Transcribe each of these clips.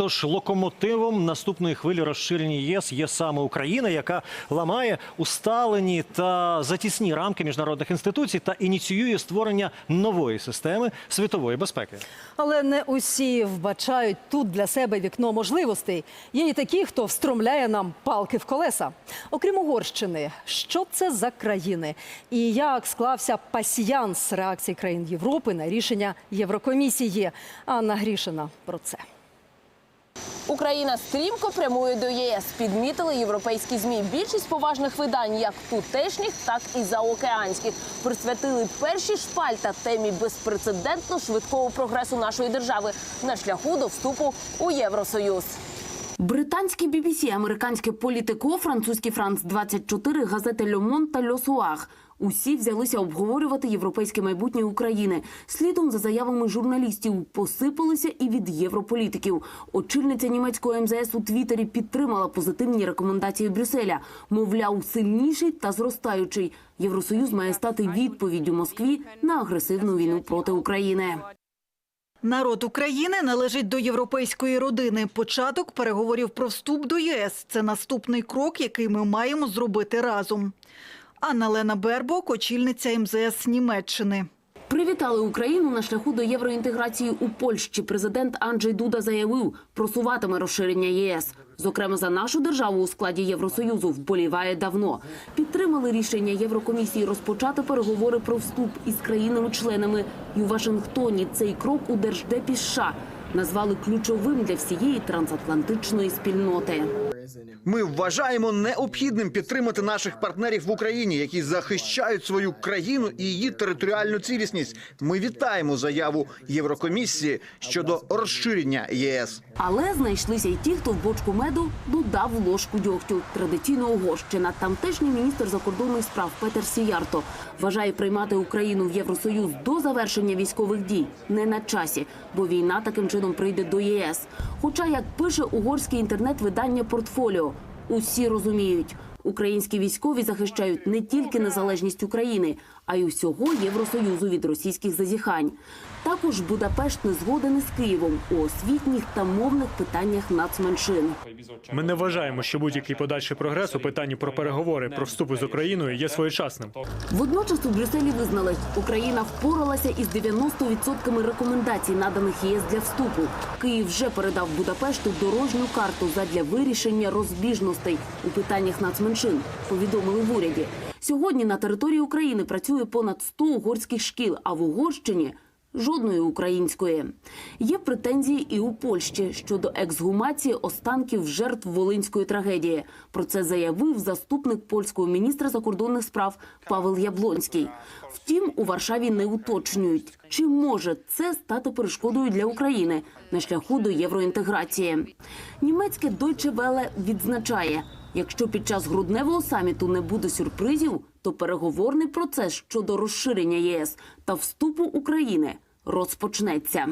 Тож локомотивом наступної хвилі розширення ЄС є саме Україна, яка ламає усталені та затісні рамки міжнародних інституцій та ініціює створення нової системи світової безпеки. Але не усі вбачають тут для себе вікно можливостей. Є і такі, хто встромляє нам палки в колеса. Окрім Угорщини, що це за країни? І як склався пасіянс реакцій країн Європи на рішення Єврокомісії? Анна Грішина про це. Україна стрімко прямує до ЄС. Підмітили європейські змі. Більшість поважних видань, як тутешніх, так і заокеанських, присвятили перші шпальта темі безпрецедентно швидкого прогресу нашої держави на шляху до вступу у Євросоюз. Британське BBC, американське політико, французький Франц 24, газети Monde та Soir. Усі взялися обговорювати європейське майбутнє України. Слідом за заявами журналістів посипалися і від європолітиків. Очільниця німецького МЗС у Твіттері підтримала позитивні рекомендації Брюсселя. Мовляв, сильніший та зростаючий. Євросоюз має стати відповіддю Москві на агресивну війну проти України. Народ України належить до європейської родини. Початок переговорів про вступ до ЄС – це наступний крок, який ми маємо зробити разом. Анна Лена Бербок, очільниця МЗС Німеччини. Привітали Україну на шляху до євроінтеграції у Польщі. Президент Анджей Дуда заявив, просуватиме розширення ЄС. Зокрема, за нашу державу у складі Євросоюзу вболіває давно. Підтримали рішення Єврокомісії розпочати переговори про вступ із країнами-членами. І у Вашингтоні цей крок у Держдепі США назвали ключовим для всієї трансатлантичної спільноти. Ми вважаємо необхідним підтримати наших партнерів в Україні, які захищають свою країну і її територіальну цілісність. Ми вітаємо заяву Єврокомісії щодо розширення ЄС. Але знайшлися й ті, хто в бочку меду додав ложку дьогтю. Традиційно Угорщина. Тамтешній міністр закордонних справ Петер Сіярто вважає приймати Україну в Євросоюз до завершення військових дій не на часі, бо війна таким чином прийде до ЄС. Хоча, як пише угорське інтернет-видання Портфоліо, усі розуміють. Українські військові захищають не тільки незалежність України, а й усього Євросоюзу від російських зазіхань. Також Будапешт не згоден із Києвом у освітніх та мовних питаннях нацменшин. Ми не вважаємо, що будь-який подальший прогрес у питанні про переговори про вступ з Україною є своєчасним. Водночас у Брюсселі визнали, Україна впоралася із 90% рекомендацій, наданих ЄС для вступу. Київ вже передав Будапешту дорожню карту задля вирішення розбіжностей у питаннях нацменшин. Повідомили в уряді. Сьогодні на території України працює понад 100 угорських шкіл, а в Угорщині жодної української. Є претензії і у Польщі щодо ексгумації останків жертв волинської трагедії. Про це заявив заступник польського міністра закордонних справ Павел Яблонський. Втім, у Варшаві не уточнюють, чи може це стати перешкодою для України на шляху до євроінтеграції. Німецьке Deutsche Welle відзначає. Якщо під час грудневого саміту не буде сюрпризів, то переговорний процес щодо розширення ЄС та вступу України розпочнеться.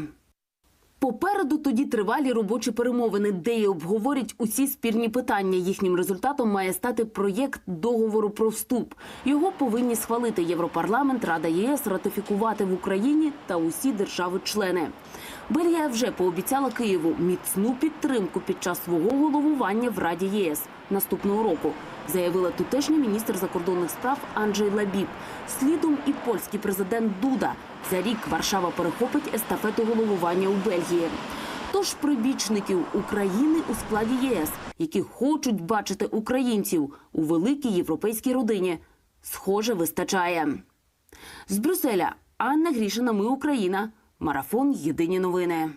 Попереду тоді тривалі робочі перемовини, де й обговорять усі спірні питання. Їхнім результатом має стати проєкт договору про вступ. Його повинні схвалити Європарламент, Рада ЄС, ратифікувати в Україні та усі держави-члени. Бельгія вже пообіцяла Києву міцну підтримку під час свого головування в Раді ЄС наступного року, заявила тутешній міністр закордонних справ Анджей Лабіб. Слідом і польський президент Дуда. За рік Варшава перехопить естафету головування у Бельгії. Тож прибічників України у складі ЄС, які хочуть бачити українців у великій європейській родині, схоже, вистачає. З Брюсселя Анна Грішина. Ми Україна. Марафон. Єдині новини.